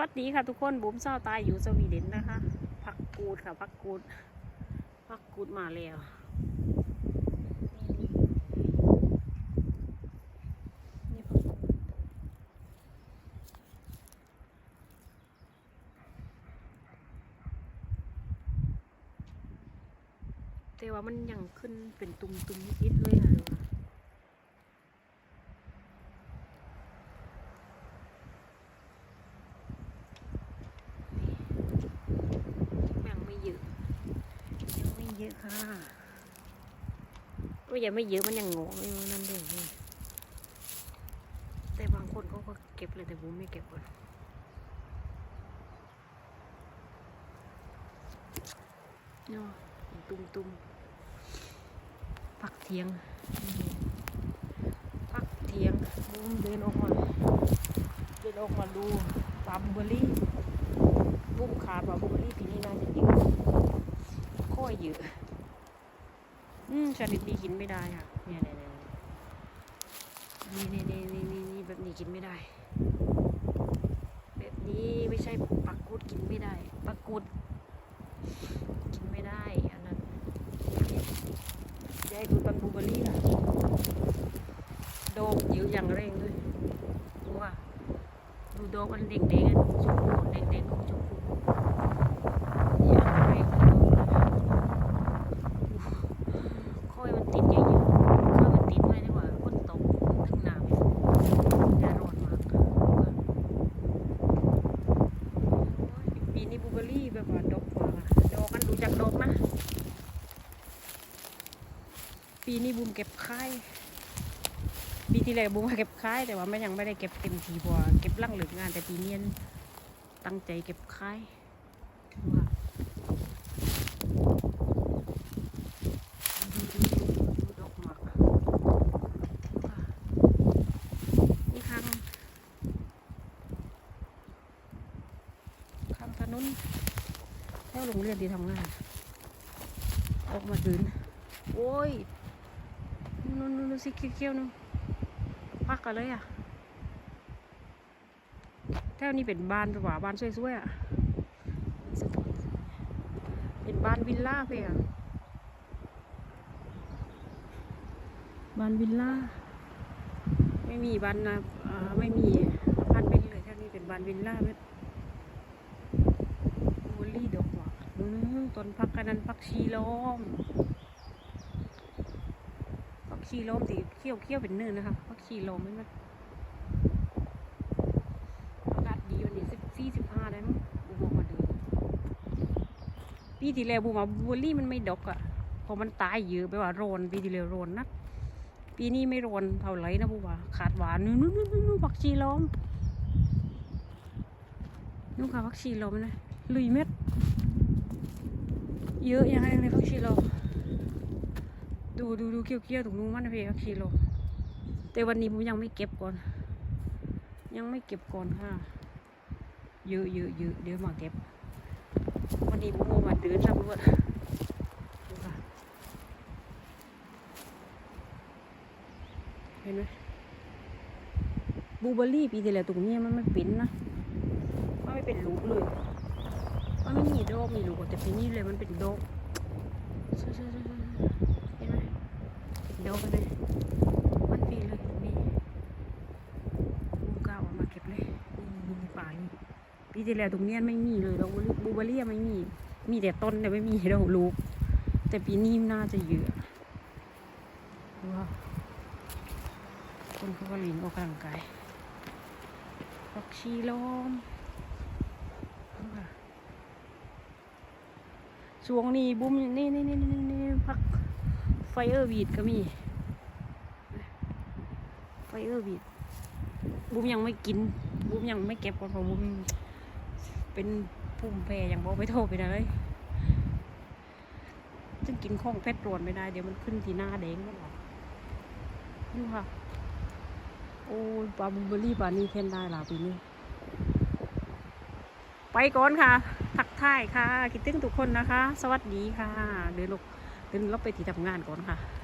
วัสดีค่ะทุกคนบุ๋มเศร้าตายอยู่สวีเดนนะคะพักกูดค่ะพักกูดพักกูดมาแล้วนี่พัดแต่ว่ามันยังขึ้นเป็นตุ่มๆนิดๆเลยค่ะดูค่ะ ยังไม่เยอะยังไม่เย อะค่ะก็ยังไม่เยอะมันยังงอกอยู่นั่นเองนี่แต่บางคนเขาก็เก็บเลยแต่ผมไม่เก็บก่อนเนาะตุ่มตุ่มพักเทียงพักเทียงผมเดินออกมาเดินออกมาดูฟาร์มเบอร์รี่บุ้มขาดว่าบุเบอรี่ปีนี้น่าจะเยอะค่อยเยอะ อืม ชนิดนี้กินไม่ได้ค่ะเนี่ยเนี่ยเนี่ยนี่นี่นี่นี่นี่แบบนี้กินไม่ได้ แบบนี้ไม่ใช่ปักกุดกินไม่ได้ปักกุดกินไม่ได้อันนั้นจะให้ดูต้นบูเบอรี่ค่ะโดกยอะอย่างแรงด้วยดูว่าดูโดกมันเด้งๆอะชมพูเด้งๆของชมพู ค่อยมันติดเยอะๆค่อยมันติดไว้ดีกว่าฝนตกทั้งหนาวอย่าร้อนมากปีนี้บลูเบอร์รี่แบบว่าดอกมาดอกกันดู จากดอกนะ ปีนี้บูมเก็บค่ายปีที่แล้วบูมเก็บค่ายแต่ว่าไม่ยังไม่ได้เก็บเต็มทีเพราะว่าเก็บร่างหลืองานแต่ปีนี้ตั้งใจเก็บค่ายว่าดูดอกหมากค่ะนี่ ข้างข้างถนนแถวโรงเรียนที่ทำงาน ออกมาดินโอ้ยนู่นนู่นนู่นสิเขี้ยวๆนู่นพักกันเลยอะแถวนี้เป็นบ้านหรือเปล่าบ้านสวยๆอะ เป็นบ้านวิลล่าไปอะบ้านวิลล่า ไม่มีบ้านนะไม่มีบ้านเป็นเลยแค่นี้เป็นบ้านวิลล่าเม็ดวอลลี่ดอกหว่าอืม ต้นพักกันนั้นพักชีล้อมพักชีล้อมสีเขี้ยวเขี้ยวเป็นเนื้อนะคะพักชีล้อมไม่มาอากาศดีวันนี้สิบสี่สิบห้าได้มั้งบูมมาเดินปีที่แล้วบูมาวอลลี่มันไม่ดอกอะเพราะมันตายเยอะไปว่าโรนปีที่แล้วโรนนักปีนี้ไม่ร้อนเท่าไรนะผู้ว่าขาดหวานนู่นนู่นนู่นนู่นผักชีล้อมนู่นค่ะผักชีล้อมนะลุยเม็ด เยอะยังไงเลยผักชีล้อมดูดูดูเกี้ยวเกี้ยวๆตรงนู้นมันนะพี่ผักชีล้อมแต่วันนี้ผมยังไม่เก็บก่อน ยังไม่เก็บก่อนค่ะ เยอะเยอะเยอะเดี๋ยวมาเก็บ วันนี้ผมมาเดินสำรวจดูค่ะเห็นไหมบูเบอรี่ปีที่แล้วตรงนี้มันไม่เป็นนะ มันไม่เป็นลูกเลย มันไม่มีดกมีลูกแต่ปีนี้เลยมันเป็นดอกเห็นไหมเป็นดกเลยมันปีเลยมีลูกเก้าเอามาเก็บเลยมีป่านี่ปีที่แล้วตรงเนี้ยไม่มีเลยดอกบลูเบอร์รี่ไม่มี มีแต่ต้นแต่ไม่มีดอกลูกแต่ปีนี้น่าจะเยอะว้าวคนเขาก็ลินออกกำลังกายผักชีล้อมเอาค่ะ ช่วงนี้บุ้มนี่นี่นี่นี่นี่พักไฟเออร์วีดก็มี ไฟเออร์วีดบุ้มยังไม่กิน บุ้มยังไม่เก็บก่อนเพราะบุ้มเป็นภูมิแพ้อย่างบอกไปโทษไปเลยจึงกินข้องเพชรรวนไม่ได้ เดี๋ยวมันขึ้นที่หน้าแดงไม่หรอกนี่ค่ะ โอ้ยปลาบูเบอรี่ปลานี่เพ่นได้ละปีนี้ ไปก่อนค่ะ ทักทายค่ะ คิดถึงทุกคนนะคะ สวัสดีค่ะ เดินลงเดินลบไปที่ทำงานก่อนค่ะ